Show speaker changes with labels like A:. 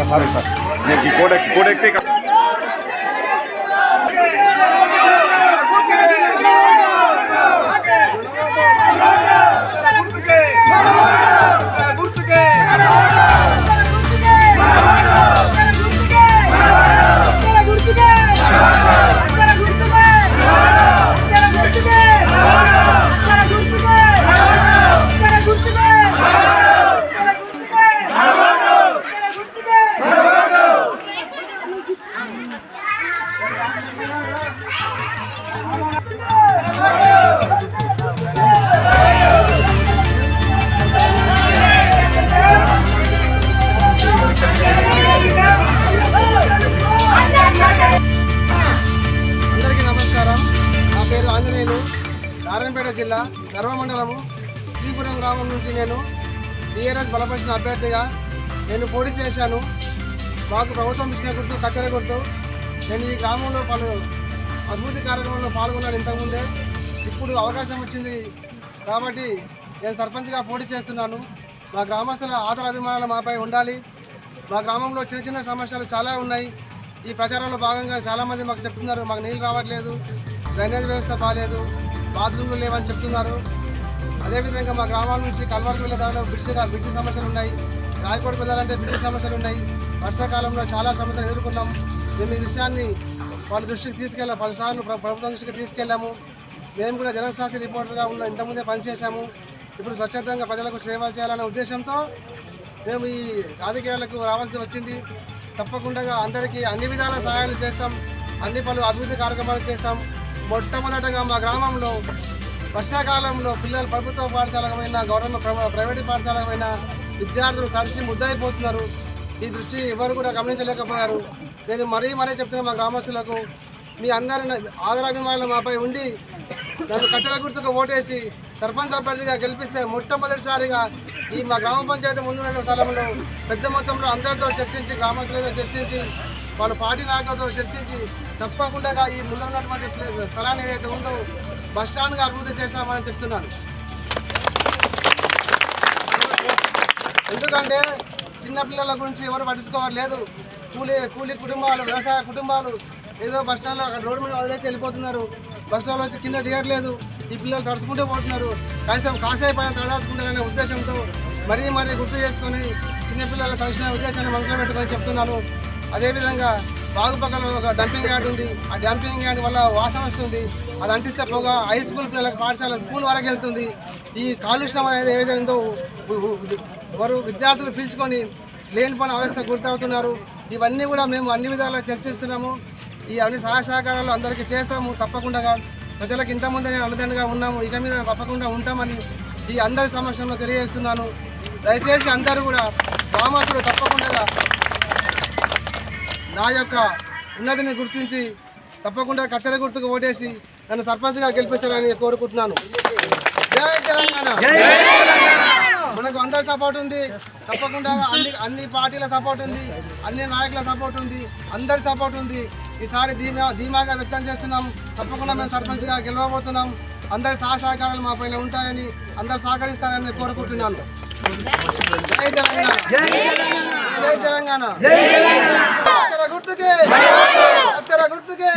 A: sir ಸರಿ sir ಕೋಡಕ್ ಕೋಡಕ್ಕೆ
B: ఆంజనేయులు జిల్లా గర్వ మండలము శ్రీపురం గ్రామం నుంచి నేను టీఆర్ఎస్ బలపరిచిన అభ్యర్థిగా నేను పోటీ చేశాను. మాకు ప్రభుత్వం ఇచ్చిన గుర్తు కత్తెర గుర్తు. నేను ఈ గ్రామంలో పలు అభివృద్ధి కార్యక్రమంలో పాల్గొన్నాను ఇంతకుముందే. ఇప్పుడు అవకాశం వచ్చింది కాబట్టి నేను సర్పంచ్గా పోటీ చేస్తున్నాను. మా గ్రామస్తుల ఆదర అభిమానాలు మాపై ఉండాలి. మా గ్రామంలో చిన్న చిన్న సమస్యలు చాలా ఉన్నాయి. ఈ ప్రచారంలో భాగంగా చాలామంది మాకు చెప్తున్నారు మాకు నీళ్ళు రావట్లేదు డ్రైనేజ్ వ్యవస్థ బాగాలేదు బాత్రూమ్లు లేవని చెప్తున్నారు. అదేవిధంగా మా గ్రామాల నుంచి కల్వర్కు వెళ్ళే దానిలో బ్రిడ్జ్ బ్రిడ్జ్ సమస్యలు ఉన్నాయి. రాయకోటకు వెళ్ళాలంటే బ్రిడ్జ్ సమస్యలు ఉన్నాయి. వర్షాకాలంలో చాలా సమస్యలు ఎదుర్కొన్నాం. మేము ఈ విషయాన్ని వాళ్ళ దృష్టికి తీసుకెళ్ళాం పలుసార్లు ప్రభుత్వం దృష్టికి తీసుకెళ్ళాము. మేము కూడా జనశాస్త్ర రిపోర్టర్గా ఉన్న ఇంతకుముందే పనిచేశాము. ఇప్పుడు స్వచ్ఛందంగా ప్రజలకు సేవ చేయాలనే ఉద్దేశంతో మేము ఈ రాజకీయాలకు రావాల్సి వచ్చింది. తప్పకుండా అందరికీ అన్ని విధాల సహాయాలు చేస్తాం. అన్ని పలు అభివృద్ధి కార్యక్రమాలు చేస్తాం. మొట్టమొదటగా మా గ్రామంలో వర్షాకాలంలో పిల్లలు ప్రభుత్వ పాఠశాలకమైన గవర్నమెంట్ ప్రైవేట్ పాఠశాలకమైన విద్యార్థులు కలిసి ముద్దయిపోతున్నారు. ఈ దృష్టి ఎవరు కూడా గమనించలేకపోయారు. నేను మరీ మరీ చెప్తున్నా మా గ్రామస్తులకు మీ అందరి ఆదరాభిమానులు మాపై ఉండి నన్ను కట్టెల గుర్తుకు ఓటేసి సర్పంచ్ అభ్యర్థిగా గెలిపిస్తే మొట్టమొదటిసారిగా ఈ మా గ్రామ పంచాయతీ ముందు స్థలంలో పెద్ద మొత్తంలో అందరితో చర్చించి గ్రామస్తులతో చర్చించి వాళ్ళ పార్టీ నాయకులతో చర్చించి తప్పకుండా ఈ ముందు ఉన్నటువంటి స్థలాన్ని ఏదైతే ఉందో బస్ స్టాండ్గా అభివృద్ధి చేస్తామని చెప్తున్నాను. ఎందుకంటే చిన్నపిల్లల గురించి ఎవరు పట్టించుకోవట్లేదు. కూలీ కూలీ కుటుంబాలు వ్యవసాయ కుటుంబాలు ఏదో బస్ స్టాండ్లో అక్కడ రోడ్డు మీద వదిలేసి వెళ్ళిపోతున్నారు. బస్ స్టాండ్లో వచ్చి కింద దిగట్లేదు. ఈ పిల్లలు తడుచుకుంటూ పోతున్నారు. కనీసం కాసేపు అయినా తడాచుకుంటారనే ఉద్దేశంతో మరీ మరీ గుర్తు చేసుకొని చిన్నపిల్లల తక్షణ ఉద్దేశాన్ని మనసులో పెట్టుకొని చెప్తున్నాను అదేవిధంగా బాగుపక్కల ఒక డంపింగ్ యార్డ్ ఉంది. ఆ డంపింగ్ యార్డ్ వల్ల వాసన వస్తుంది. అది అంటిస్తే పోగా హై స్కూల్ పిల్లలకు పాఠశాల స్కూల్ వరకు వెళ్తుంది. ఈ కాలుష్యం అనేది ఏ విధంగా వారు విద్యార్థులు పీల్చుకొని లేని పని అవస్థ గుర్తవుతున్నారు ఇవన్నీ కూడా మేము అన్ని విధాలుగా చర్చిస్తున్నాము. ఈ అన్ని సహాయ సహకారాలు అందరికీ చేస్తాము తప్పకుండా. ప్రజలకు ఇంతకుముందే నేను అండదండగా ఉన్నాము. ఇక మీద తప్పకుండా ఉంటామని ఈ అందరి సమక్షంలో తెలియజేస్తున్నాను. దయచేసి అందరూ కూడా గ్రామస్తులు తప్పకుండా నా యొక్క ఉన్నతిని గుర్తించి తప్పకుండా కత్తెర గుర్తుకు ఓటేసి నన్ను సర్పంచ్గా గెలిపిస్తారని కోరుకుంటున్నాను. జై తెలంగాణ! అందరి సపోర్ట్ ఉంది. తప్పకుండా అన్ని అన్ని పార్టీల సపోర్ట్ ఉంది. అన్ని నాయకుల సపోర్ట్ ఉంది. అందరి సపోర్ట్ ఉంది. ఈసారి ధీమా ధీమాగా వ్యక్తం చేస్తున్నాం. తప్పకుండా మేము సర్పంచ్గా గెలవబోతున్నాం. అందరి సహా సహకారాలు మా పైన ఉంటాయని అందరు సహకరిస్తారని కోరుకుంటున్నాను. జై తెలంగాణ. జై తెలంగాణ. గుర్తుకే. గుర్తుకే.